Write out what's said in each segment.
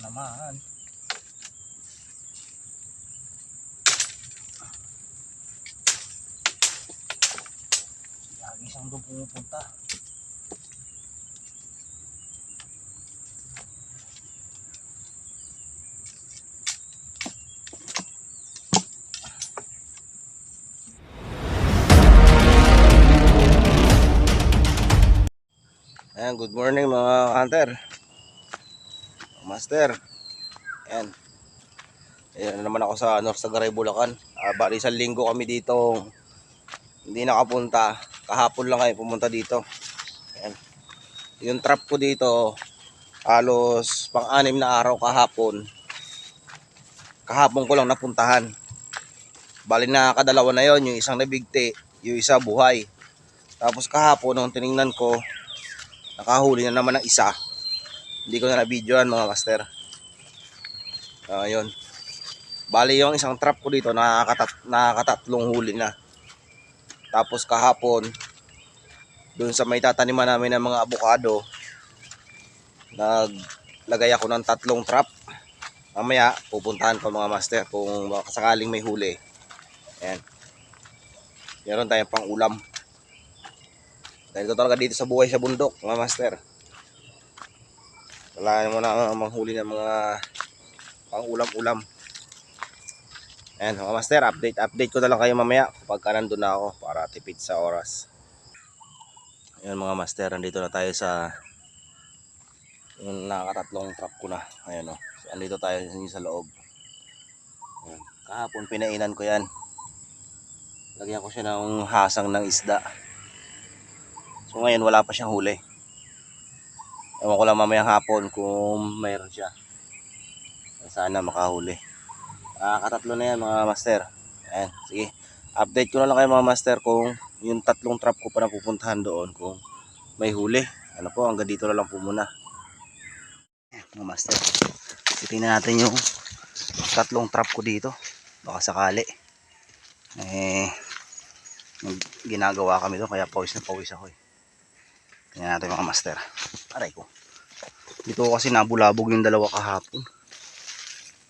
naman. Lagi siyang doon pumupunta. Ayan, good morning mga hunter. Master. Ayan. Ayan na naman ako sa North Sagaray, Bulacan. Ah, bali isang linggo kami dito hindi nakapunta. Kahapon lang kayo pumunta dito. Ayan. Yung trap ko dito, halos pang-anim na araw kahapon. Kahapon ko lang napuntahan. Bali na kadalawa na yon yung isang nabigti, yung isa buhay. Tapos kahapon nung tiningnan ko, nakahuli na naman ng isa. Hindi ko na na-videoan mga master. Ayun. Bali yung isang trap ko dito nakakatat nakakatatlong huli na. Tapos kahapon doon sa may tataniman namin ng mga abukado naglagay ako ng tatlong trap. Mamaya pupuntahan ko mga master kung sakaling may huli. Ayan. Meron tayong pang ulam. Dahil ko talaga dito sa buhay sa bundok, mga master. Wala mo na manghuli ng mga pang ulam-ulam. Ayan, mga master, update update ko na lang kayo mamaya kapag ka nandun na ako para tipid sa oras. Ayan mga master, nandito na tayo sa yung nakakatatlong trap ko na. Ayan o. So, andito tayo sa loob. Ayan. Kahapon pinainan ko yan. Lagyan ko siya ng hasang ng isda. So ngayon wala pa siyang huli. Ewan ko lang mamayang hapon kung mayroon siya. Sana makahuli. Ah, katatlo na yan mga master. Ayan, sige. Update ko na lang kayo mga master kung yung tatlong trap ko pa na pupuntahan doon kung may huli. Ano po, hanggang dito na lang po muna. Ayan, mga master. Titingnan natin yung tatlong trap ko dito. Baka sakali. Eh, ginagawa kami doon kaya pawis na pawis ako eh. Tingnan natin mga master. Aray ko. Dito kasi nabulabog yung dalawa kahapon.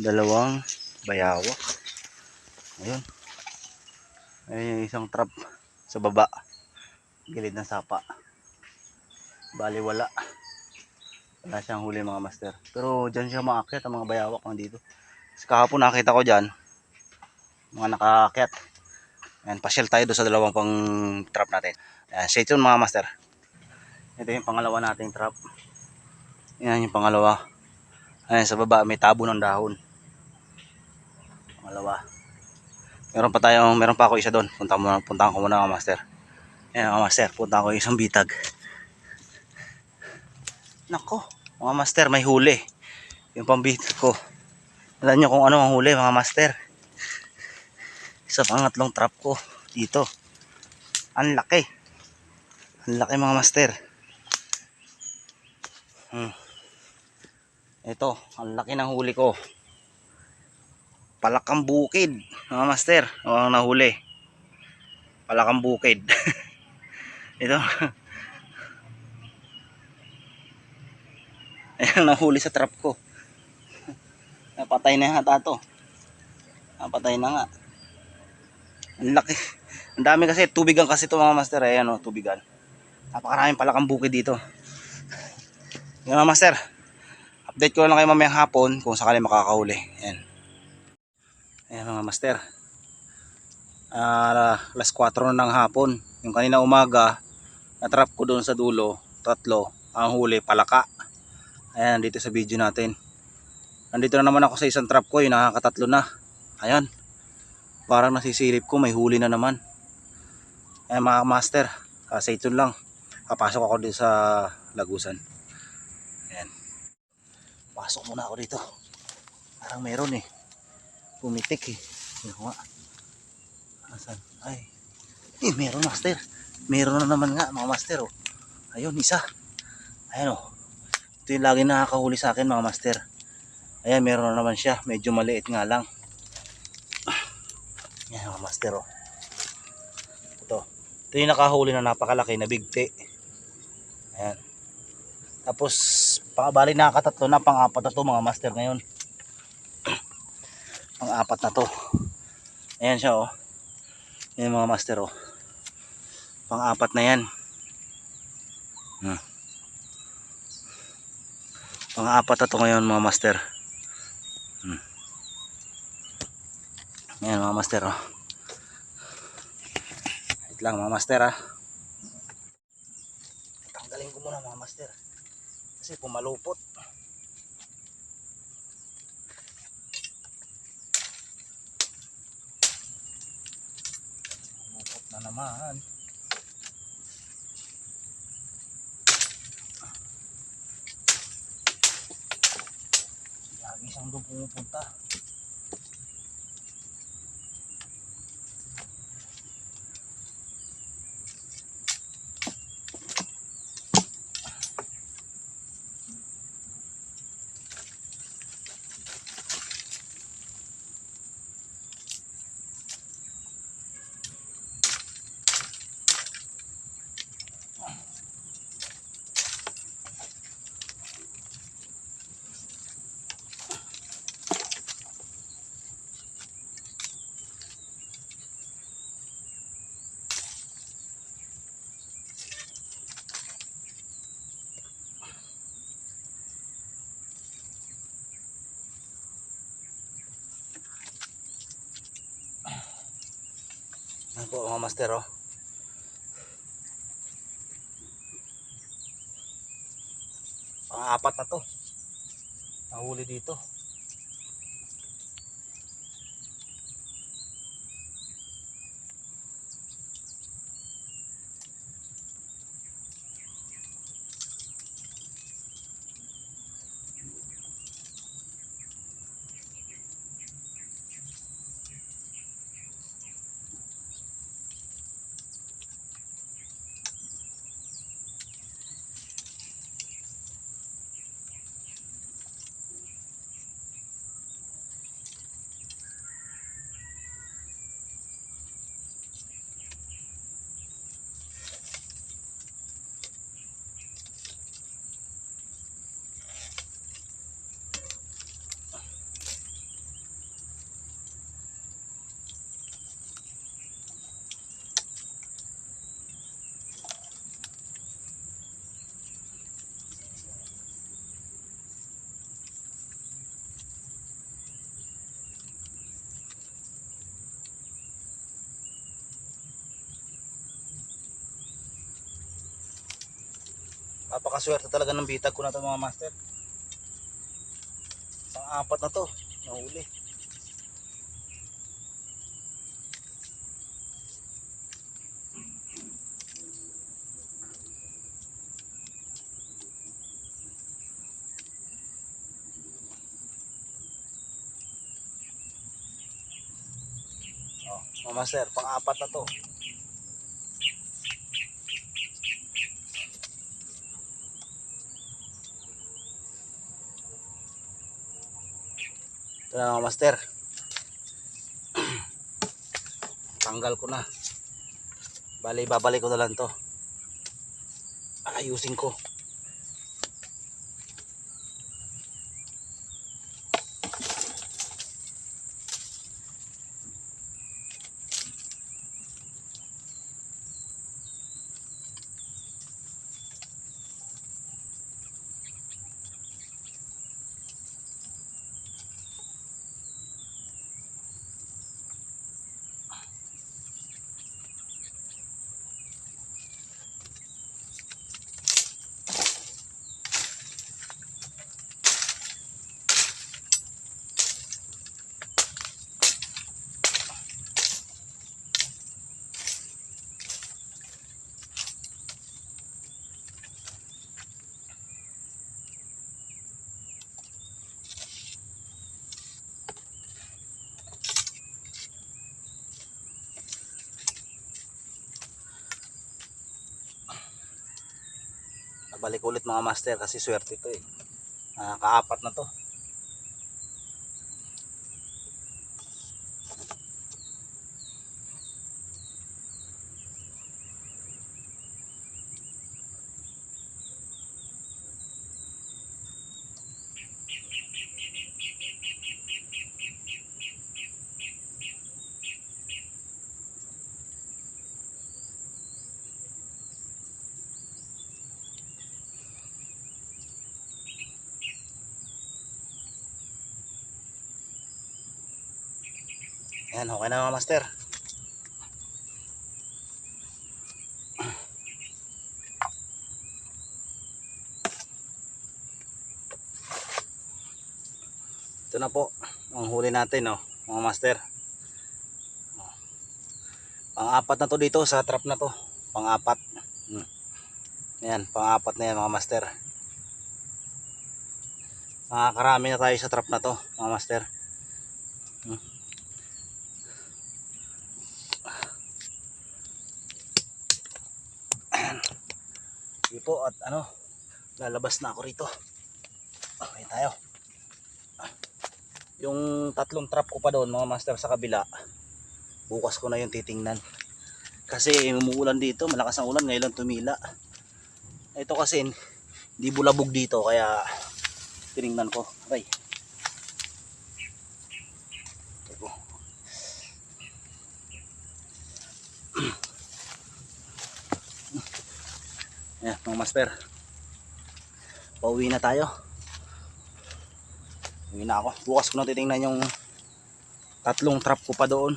Dalawang bayawak. Ayun. Ayun yung isang trap sa baba. Gilid ng sapa. Bali wala. Wala siyang huli mga master. Pero dyan siya maakyat ang mga bayawak nandito. Kasi kahapon nakita ko dyan. Mga nakaakyat. Ayan, pasyal tayo doon sa dalawang pang trap natin. Ayan, stay tuned mga master. Ito yung pangalawa nating trap. Yan yung pangalawa. Ayan, sa baba may tabo ng dahon. Pangalawa. Meron pa tayo, meron pa ako isa doon. Punta mo, puntahan ko muna mga master. Ayan mga master, punta ko isang bitag. Nako, mga master, may huli. Yung pambitag ko. Alam nyo kung ano ang huli mga master. Sa pangatlong trap ko dito. Ang laki. Ang laki mga master. Hmm. Ito, ang laki ng huli ko. Palakang bukid, mga master. O ang nahuli. Palakang bukid. Ito. Ayan, nahuli sa trap ko. Napatay na yata to. Napatay na nga. Ang laki. Ang dami kasi, tubigan kasi to mga master. Ayan o, tubigan. Napakaraming palakang bukid dito. Yan mga master. Update ko lang kayo mamayang hapon kung sakali makakahuli. Ayan. Ayan mga master. Ah, alas 4 na ng hapon. Yung kanina umaga, natrap ko doon sa dulo, tatlo. Ang huli, palaka. Ayan, dito sa video natin. Nandito na naman ako sa isang trap ko, yung nakakatatlo na. Ayan. Parang nasisilip ko, may huli na naman. Ayan mga master, uh, stay tuned lang. Papasok ako dito sa lagusan. Pasok muna ako dito. Parang meron eh. Pumitik eh. Ano nga. Asan? Ay. Eh, meron master. Meron na naman nga mga master oh. Ayun, isa. Ayan oh. Ito yung lagi nakakahuli sa akin mga master. Ayan, meron na naman siya. Medyo maliit nga lang. Ayan mga master oh. Ito. Ito yung nakahuli na napakalaki na bigti. Ayan. Tapos Pakabali nakakatatlo na, pang-apat na to mga master ngayon. pang-apat na to. Ayan siya oh. Ayan mga master oh. Pang-apat na yan. Hmm. Pang-apat na to ngayon mga master. Hmm. Ayan mga master oh. Wait lang mga master ah. Tanggalin ko muna mga master. Kasi pumalupot. Pumupot na naman. Lagi siyang doon pumupunta. Yan po mga master oh. Pang-apat na to. Nahuli dito. Napakaswerte talaga ng bitag ko na to mga master. Pang-apat na to. Nahuli. Oh, mga master, pang-apat na to. Ito na mga master. Tanggal ko na. Bali, babalik ko na lang to. Ayusin ko. Nabalik ulit mga master kasi swerte ito eh. Ah, kaapat na to. Ayan, okay na mga master. Ito na po ang huli natin, no, mga master. Pang-apat na to dito sa trap na to. Pang-apat. Hmm. Ayan, pang-apat na yan mga master. Makakarami na tayo sa trap na to, mga master. Hmm. Sige po at ano, lalabas na ako rito. Okay tayo. Yung tatlong trap ko pa doon mga master sa kabila. Bukas ko na yung titingnan. Kasi umuulan dito, malakas ang ulan, ngayon tumila. Ito kasi hindi bulabog dito kaya tiningnan ko. Aray. Ito po. Ayan, mga master. Pauwi na tayo. Uwi na ako. Bukas ko na titingnan yung tatlong trap ko pa doon.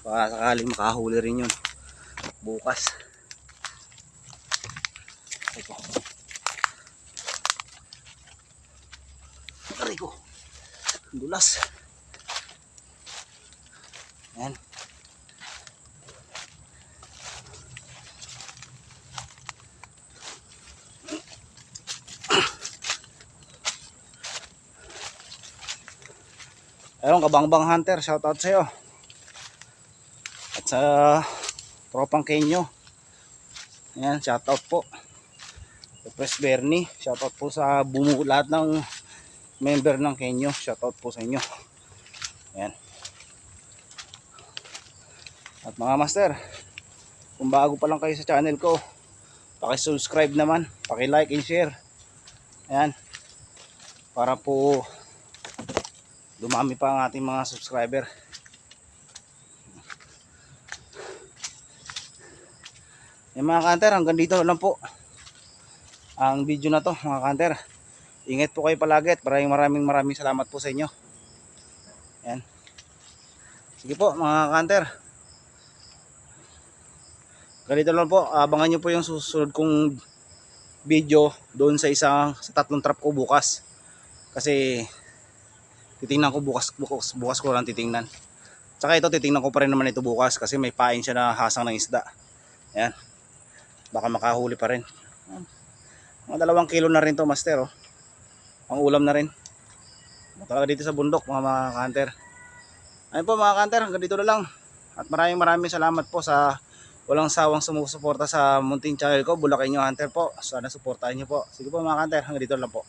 Baka sakaling makahuli rin yun. Bukas. Aray ko. Dulas. Ayan. Ayun, kabangbang hunter, shoutout sa'yo. At sa tropang Kenyo. Ayan, shoutout po. Sa Press Bernie, shoutout po sa bumuo lahat ng member ng Kenyo. Shoutout po sa inyo. Ayan. At mga master, kung bago pa lang kayo sa channel ko, paki-subscribe naman, paki-like and share. Ayan. Para po dumami pa ang ating mga subscriber. Yung mga kanter, hanggang dito lang po ang video na to mga kanter. Ingat po kayo palagi at maraming maraming maraming salamat po sa inyo. Yan. Sige po mga kanter. Ganito lang po, abangan nyo po yung susunod kong video doon sa isang sa tatlong trap ko bukas. Kasi titingnan ko bukas, bukas, bukas ko lang titingnan. Tsaka ito titingnan ko pa rin naman ito bukas kasi may pain siya na hasang ng isda. Ayan. Baka makahuli pa rin. Mga dalawang kilo na rin to master oh. Pang ulam na rin. Talaga dito sa bundok mga mga kanter. Ayun po mga kanter, hanggang dito na lang. At maraming maraming salamat po sa walang sawang sumusuporta sa munting channel ko, Bulakenyo Hunter po. Sana suportahan niyo po. Sige po mga kanter, hanggang dito lang po.